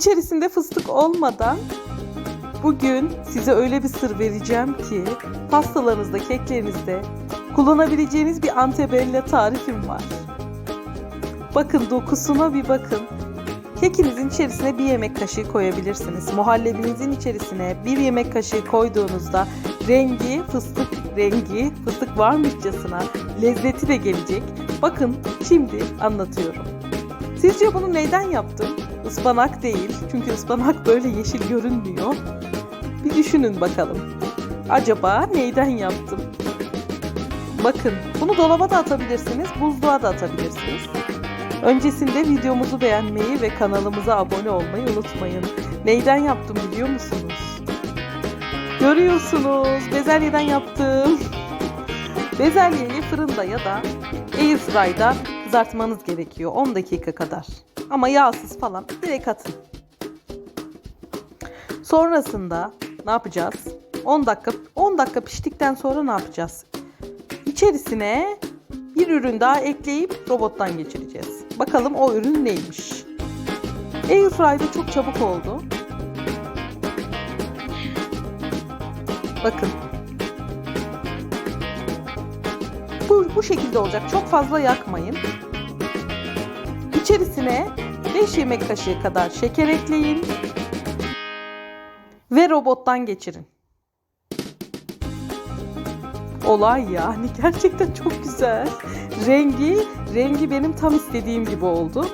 İçerisinde fıstık olmadan bugün size öyle bir sır vereceğim ki pastalarınızda, keklerinizde kullanabileceğiniz bir antebella tarifim var. Bakın dokusuna bir bakın. Kekinizin içerisine bir yemek kaşığı koyabilirsiniz. Muhallebinizin içerisine bir yemek kaşığı koyduğunuzda rengi fıstık rengi fıstık varmışçasına lezzeti de gelecek. Bakın şimdi anlatıyorum. Sizce bunu neyden yaptım? Ispanak değil. Çünkü ıspanak böyle yeşil görünmüyor. Bir düşünün bakalım. Acaba neyden yaptım? Bakın bunu dolaba da atabilirsiniz, buzluğa da atabilirsiniz. Öncesinde videomuzu beğenmeyi ve kanalımıza abone olmayı unutmayın. Neyden yaptım biliyor musunuz? Görüyorsunuz bezelyeden yaptım. Bezelyeyi fırında ya da airfryer'da kızartmanız gerekiyor 10 dakika kadar. Ama yağsız falan direkt atın. Sonrasında ne yapacağız? 10 dakika 10 dakika piştikten sonra ne yapacağız? İçerisine bir ürün daha ekleyip robottan geçireceğiz. Bakalım o ürün neymiş? Airfryer'da çok çabuk oldu. Bakın. Bu, bu şekilde olacak. Çok fazla yakmayın. İçerisine 5 yemek kaşığı kadar şeker ekleyin. Ve robottan geçirin. Olay yani gerçekten çok güzel. Rengi, rengi benim tam istediğim gibi oldu.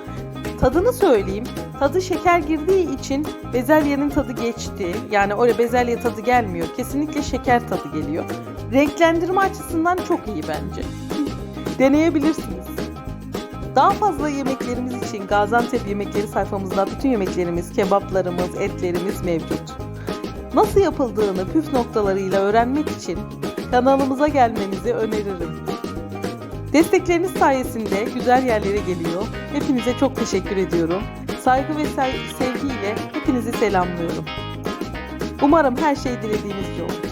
Tadını söyleyeyim. Tadı şeker girdiği için bezelyenin tadı geçti. Yani öyle bezelye tadı gelmiyor. Kesinlikle şeker tadı geliyor. Renklendirme açısından çok iyi bence. Deneyebilirsiniz. Daha fazla yemeklerimiz için Gaziantep yemekleri sayfamızda bütün yemeklerimiz, kebaplarımız, etlerimiz mevcut. Nasıl yapıldığını püf noktalarıyla öğrenmek için kanalımıza gelmenizi öneririm. Destekleriniz sayesinde güzel yerlere geliyor. Hepinize çok teşekkür ediyorum. Saygı ve sev- sevgiyle hepinizi selamlıyorum. Umarım her şey dilediğiniz olur.